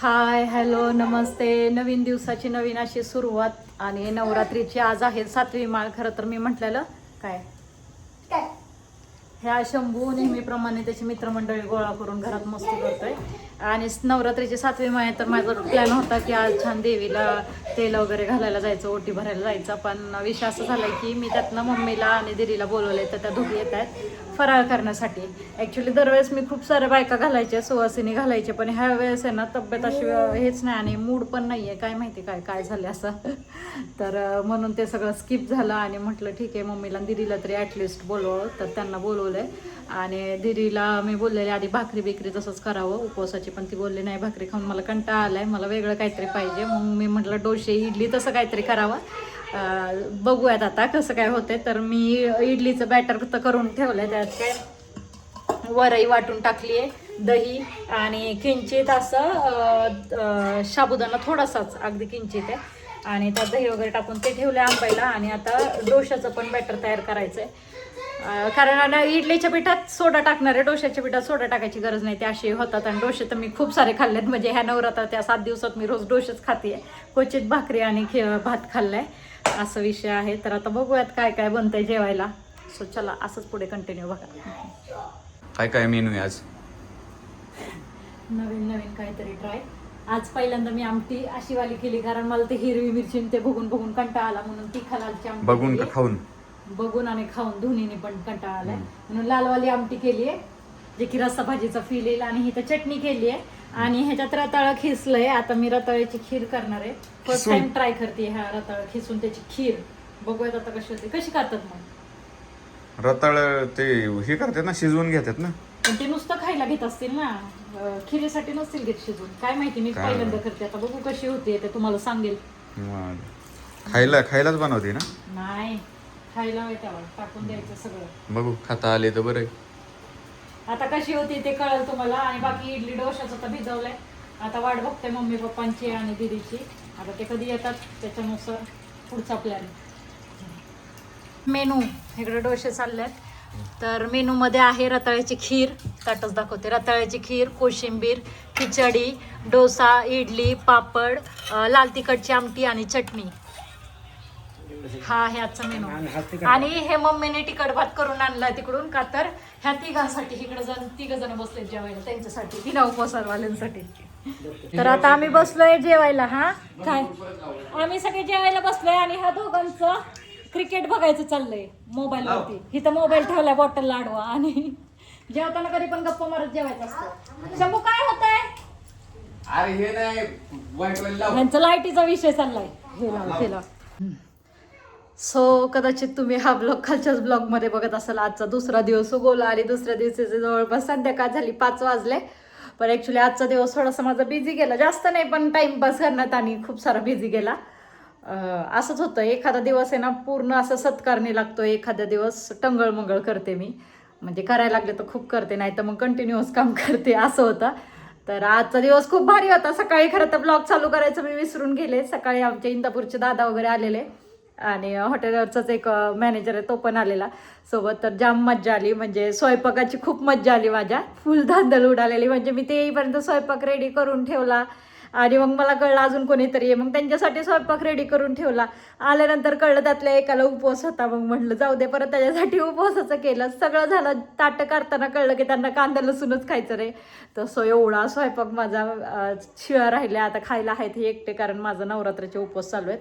Hi hello नमस्ते. नवीन दिवसाची नवीन अशी सुरुवात आणि नवरात्रीची आज आहे सातवी माळ खरं तर मी म्हटलेलं. काय? ह्या शंभू नेहमीप्रमाणे त्याची मित्रमंडळी गोळा करून घरात मस्ती करतोय. आणि नवरात्रीची सातवी माळ तर माझा प्लॅन होता की आज छान देवीला तेल वगैरे घालायला जायचं ओटी भरायला जायचं. पण विषय असं झालाय की मी त्यातनं मम्मीला आणि दिदीला बोलवलंय तर त्या दोघी येत आहेत फराळ करण्यासाठी. ॲक्च्युली दरवेळेस मी खूप साऱ्या बायका घालायच्या सुवासिनी घालायचे पण ह्या वेळेस आहे ना तब्येत अशी अं, हेच नाही आणि मूड पण नाही आहे काय माहिती काय काय झालं असं. तर म्हणून ते सगळं स्किप झालं आणि म्हटलं ठीक आहे मम्मीला दिदीला तरी ॲटलिस्ट बोलवावं तर त्यांना बोलवलंय. आणि दिदीला मी बोललेले आधी भाकरी बिकरी तसंच करावं. उपवासाची पण ती बोलली नाही भाकरी खाऊन मला कंटाळा आलाय. मला वेगळं काहीतरी पाहिजे. मग मी म्हटलं डोसे इडली तसं काहीतरी करावं. बघूयात आता कसं काय होते तर मी इडलीचं बॅटर तर करून ठेवलं आहे त्यात काय? वरई वाटून टाकली आहे दही आणि किंचित असं साबुदाणा थोडासाच अगदी किंचित आहे. आणि त्यात दही वगैरे टाकून ते ठेवले आंबायला. आणि आता डोशाचं पण बॅटर तयार करायचं आहे कारण इडलीच्या पिठात सोडा टाकणार आहे डोशाच्या पिठात सोडा टाकायची गरज नाही ते असे होतात. आणि डोसे तर मी खूप सारे खाल्लेत म्हणजे ह्या नवरात्रात त्या सात दिवसात मी रोज डोसेच खाते क्वचित भाकरी आणि खि भात खाल्लाय असं विषय आहे. तर आता बघूयात काय काय बनतंय जेवायला. सो चला असंच पुढे कंटिन्यू बघा. काय काय मेनू आहे आज? नवीन नवीन काहीतरी ट्राय आज पहिल्यांदा मी आमटी अशी वाली केली कारण मला ते हिरवी मिरची ते बघून बघून कंटाळा आला म्हणून ती खालालची आमटी बघून का. खाऊन? बघून आणि खाऊन दोन्हीने पण कंटाळा आलाय म्हणून लालवाली आमटी केली आहे जे की रस्सा भाजीचा फील येईल आणि ही तर चटणी केली आहे. आणि ह्याच्यात रताळं खिसलंय. आता मी रताळ्याची खीर करणार आहे. फर्स्ट? टाइम ट्राय करते ह्या रताळ खिसून त्याची खीर. बघूयात आता कशी होते. कशी करतात मग? रताळ ते हे करतात ना शिजवून घेतात ना. पण ते नुसतं खायला घेत असतील ना. खिरीसाठी नसतील घेत शिजून काय माहिती मी पहिल्यांदा करते. आता बघू कशी होते ते तुम्हाला सांगेल. खायला खायलाच बनवते ना? नाही. खायला त्यावर टाकून द्यायचं सगळं. बघू खाता आले तर बरं आहे. आता कशी होती ते कळेल तुम्हाला आणि बाकी इडली डोशाचं तर भिजवलंय. आता वाट बघते मम्मी पप्पांची आणि दीदीची. आता ते कधी येतात त्याच्यानुसार पुढचा प्लॅन मेनू इकडे डोसे चाललेत. तर मेनूमध्ये आहे रताळ्याची खीर ताटच दाखवते. रताळ्याची खीर कोशिंबीर खिचडी डोसा इडली पापड अं, लाल तिखटची आमटी आणि चटणी. हा आजचा मेनू आणि हे मम्मीने तिखट भात करून आणलाय तिकडून का तर ह्या तिघांसाठी इकडे जण तिघ जण बसले जेवायला त्यांच्यासाठी बिना उपवासावाल्यांसाठी तर आता आम्ही बसलोय जेवायला हा? काय? आम्ही सगळे जेवायला बसलोय आणि ह्या दोघांचं क्रिकेट बघायचं चाललंय मोबाईल वरती इथं मोबाईल ठेवलाय बॉटल लाडवा आणि जेवताना कधी पण गप्पा मारत जेवायचं असतं. शंभू काय होत आहे अरे हे नाही वाईट वाईट लाव. यांचा लाईटीचा विषय चाललाय. हे लाव. सो कदाचित तुम्ही हा ब्लॉग खालच्याच ब्लॉगमध्ये बघत असाल. आजचा दुसरा दिवस उगवला आणि दुसऱ्या दिवशीचे जवळपास संध्याकाळ झाली पाच वाजले. पण ॲक्च्युली आजचा दिवस थोडासा माझा बिझी गेला. जास्त नाही पण टाइमपास करण्यात आणि खूप सारा बिझी गेला. असंच होतं. एखादा दिवस आहे ना पूर्ण असं सत्कारणी लागतो. एखादा दिवस टंगळमंगळ करते मी. म्हणजे करायला लागले तर खूप करते नाही तर मग कंटिन्युअस काम करते असं होतं. तर आजचा दिवस खूप भारी होता. सकाळी खरं तर ब्लॉग चालू करायचं मी विसरून गेले. सकाळी आमच्या इंदापूरचे दादा वगैरे आलेले. आणि हॉटेलवरचाच एक मॅनेजर आहे तो पण आलेला. सोबत तर जाम मज्जा आली. म्हणजे स्वयंपाकाची खूप मज्जा आली माझ्या. फुल धांदल उडालेली. म्हणजे मी ते येईपर्यंत स्वयंपाक रेडी करून ठेवला. आणि मग मला कळलं अजून कोणीतरी आहे. मग त्यांच्यासाठी स्वयंपाक रेडी करून ठेवला. आल्यानंतर कळलं त्यातल्या एकाला उपवास होता. मग म्हटलं जाऊ दे परत त्याच्यासाठी उपवासाचं केलं. सगळं झालं. ताटं करताना कळलं की त्यांना कांदा लसूणच खायचं रे. तसं एवढा स्वयंपाक माझा शिळा राहिला आता खायला आहेत हे एकटे कारण माझं नवरात्राचे उपवास चालू आहेत.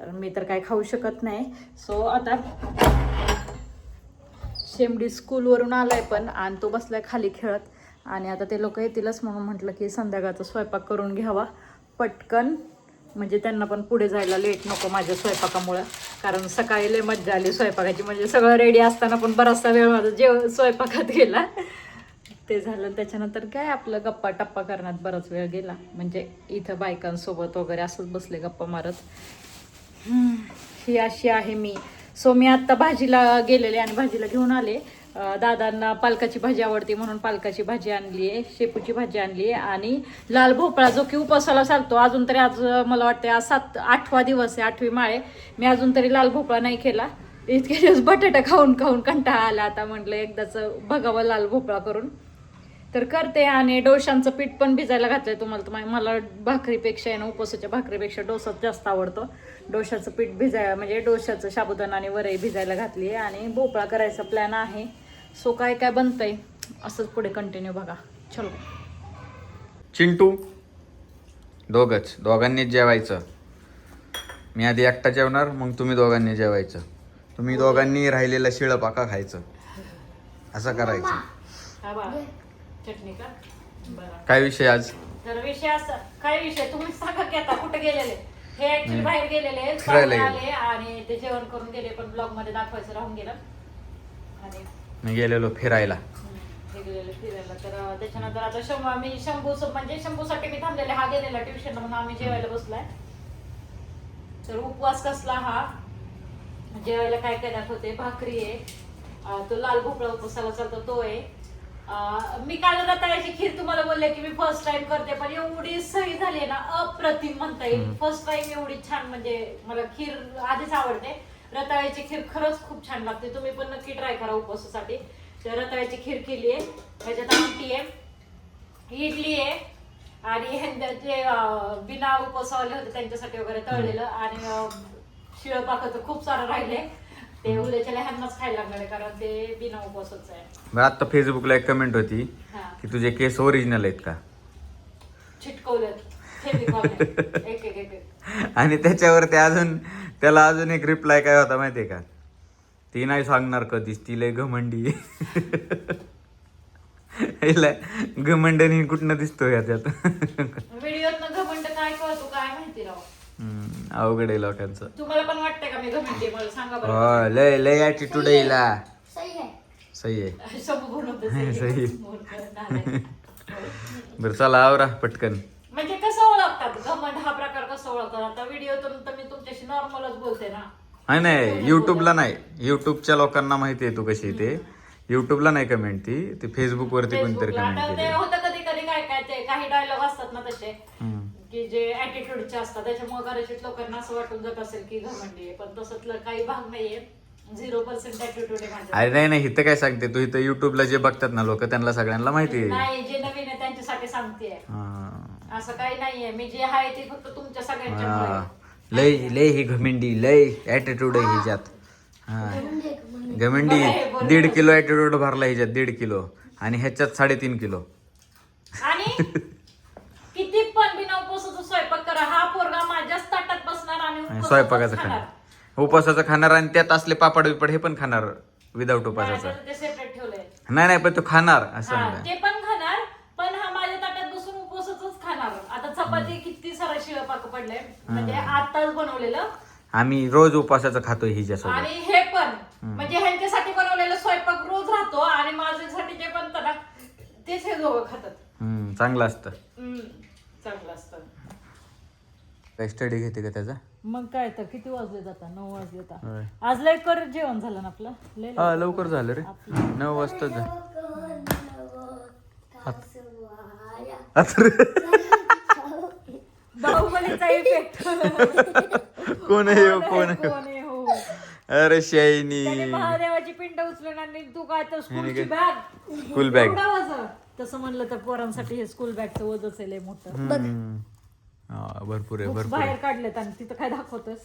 तर मी तर काय खाऊ शकत नाही. सो आता शेमडी स्कूलवरून आलाय पण आणि तो बसलाय खाली खेळत. आणि आता ते लोक येतीलच म्हणून म्हटलं की संध्याकाळचा स्वयंपाक करून घ्यावा. पटकन. म्हणजे त्यांना पण पुढे जायला लेट नको माझ्या स्वयंपाकामुळं. कारण सकाळी लय मज्जा आली स्वयंपाकाची. म्हणजे सगळं रेडी असताना पण बराचसा वेळ माझा जेव स्वयंपाकात गेला. ते झालं त्याच्यानंतर काय आपलं गप्पा टप्पा करण्यात बराच वेळ गेला. म्हणजे इथं बायकांसोबत वगैरे असंच बसले गप्पा मारत. ही अशी आहे मी. सो मी आत्ता भाजीला गेलेले आणि भाजीला घेऊन आले. दादांना पालकाची भाजी आवडते म्हणून पालकाची भाजी आणली आहे शेपूची भाजी आणली आहे आणि लाल भोपळा जो की उपवासाला चालतो अजून तरी आज मला वाटते आज सात आठवा दिवस आहे आठवी माळे मी अजून तरी लाल भोपळा नाही केला. इतके दिवस बटाटा खाऊन खाऊन कंटाळा आला आता म्हटलं एकदाच बघावं लाल भोपळा करून. तर करते आणि डोशांचं पीठ पण भिजायला घातलंय तुम्हाला. तर मला भाकरीपेक्षा आहे ना उपवासाच्या भाकरीपेक्षा डोसाच जास्त आवडतो. डोशाचं पीठ भिजाय म्हणजे डोशाचं साबुदाणा आणि वरई भिजायला घातली आहे आणि भोपळा करायचा प्लॅन आहे. सो काय काय बनतंय? असंच पुढे कंटिन्यू बघा. चलो. चिंटू दोघच. दोघांनीच जेवायचं. मी आधी एकटा जेवणार मग तुम्ही दोघांनी जेवायचं. तुम्ही दोघांनी राहिलेलं शिळं पाका खायचं. असं करायचं. हा बा. चटणी का? बरं. काय विषय आज? तर विषय असा काय विषय? तुम्ही सांगा की आता कुठे गेलेले? हे ऍक्च्युली बाहेर गेलेले फिरायला पाहुणे गेले. आले आणि ते जेवण करून गेले पण ब्लॉगमध्ये दाखवायचं राहून गेलं. आणि मी गेलेलो फिरायला. हे गेलेले फिरायला. तर अं, त्याच्यानंतर आता शंभू आम्ही शंभू म्हणजे शंभूसाठी मी थांबलेले हा गेलेला ट्युशन म्हणून आम्ही जेवायला बसलाय. तर उपवास कसला हा? जेवायला काय काय दाखवते भाकरी आहे. अं, तो लाल भोपळा उपवासाला चालतो तो आहे. मी काल रताळ्याची खीर तुम्हाला बोलले की मी फर्स्ट टाइम करते पण एवढी सही झाली ना अप्रतिम म्हणता येईल. फर्स्ट टाइम एवढी छान म्हणजे मला खीर आधीच आवडते. रताळ्याची खीर खरंच खूप छान लागते. तुम्ही पण नक्की ट्राय करा उपवासासाठी. तर रताळ्याची खीर केली आहे. त्याच्यात आमटी आहे इडली आहे आणि जे बिना उपवासावाले होते त्यांच्यासाठी वगैरे तळलेलं. आणि शिळं पाकाचं खूप सारं राहिले ते उद्याच्या ह्यांनाच खायला लागणार आहे कारण ते बिना उपवासाचं आहे. बरं आता फेसबुकला एक कमेंट होती हा. की तुझे केस ओरिजिनल आहेत का? चिटकवलं फेविकॉलने. एक एक एक एक. आणि त्याच्यावरती अजून त्याला अजून एक रिप्लाय काय होता माहितीये का? ती नाही सांगणार कधीच ती लय घमंडी. हिला घमंडनी कुठनं दिसतो याच्यात? व्हिडिओत घमंड काय कळतो काय माहिती राव. हम्म, अवघड आहे लोकांचं. तुम्हाला पण घमंडी? मला सांगा बरं. हो लय लय ऍटिट्यूड आहे हिला. सही है सही आहे. सही. बरं चला आवरा पटकन. म्हणजे कसं ओळखतात घमंड हा प्रकार कसं ओळखतात? आता व्हिडिओतून तर मी तुमच्याशी नॉर्मलच बोलते ना. नाही नाही युट्यूबला नाही. युट्यूबच्या लोकांना माहिती आहे तू कशी आहे ते. युट्यूबला नाही कमेंट ती. ते फेसबुक वरती कोणतरी फेसबुकला कमेंट आता ते केली होतं कधी कधी काय काय ते काही डायलॉग असतात ना तसे. की जे ऍटिट्यूडचे असतात त्याच्यामुळे कदाचित लोकांना असं वाटून जात असेल की घमंडी आहे. पण तसंतलं काही भाग नाहीये. झिरो पर्सेंट ऍटिट्यूड आहे माझ्या अरे नाही नाही इथं काय सांगते तू? इथं युट्यूबला जे बघतात ना लोक त्यांना सगळ्यांना माहिती आहे. नाही जे नवीन आहे त्यांच्यासाठी सांगते हा. असं काही नाहीये. मी जे आहे ते फक्त तुमच्या सगळ्यांच्या. लय लय ही घमेंडी लय ऍटिट्यूड आहे हिच्यात. हा. घमेंडी दीड किलो ऍटिट्यूड भरला हिच्यात दीड किलो. आणि ह्याच्यात साडेतीन किलो. आणि किती पण बिना उपवासाचा स्वयंपाक करा. हा पोरगा माझ्याच ताटात बसणार आणि आणि उपवासाचाच स्वयंपाकाचं खाणार. उपवासाचं खाणार आणि त्यात असले पापड बिपड हे पण खाणार विदाऊट उपवासाचं. सेपरेट ठेवलंय. नाही नाही पण तो खाणार असं हा, म्हणलं. ते पण खाणार पण हा माझ्या ताटात बसून उपवासाच खाणार. आता चपाती किती सारा शिळ पाक पडलंय. म्हणजे आताच बनवलेलं. आम्ही रोज उपवासाचं खातोय हिच्यासोबत. आणि हे पण. म्हणजे ह्यांच्यासाठी बनवलेलं स्वयंपाक रोज राहतो आणि माझ्यासाठी जे बनतं ना तेच हे दोघं खातात. हम्म, चांगलं असतं हम्म, चांगलं असतं काय स्टडी घेते का त्याचा? मग काय तर किती वाजले जाता? नऊ वाजले जाता होय. आज लय कर जेवण झालं ना आपलं? लय हा लवकर झालं रे. नऊ वाजता जा. आता रे. बाहुबलीचा इफेक्ट कोण आहे हो, कोण आहे आहे हो? अरे शाईनी त्याने महादेवाची पिंड उचलून आणि तू काय तर स्कूलची बॅग स्कूल बॅग तसं म्हणलं तर पोरांसाठी हे स्कूल बॅगचं वजच आहे लय मोठं. हा भरपूर आहे भरपूर बाहेर काढलेत आणि तिथं काय दाखवतोस?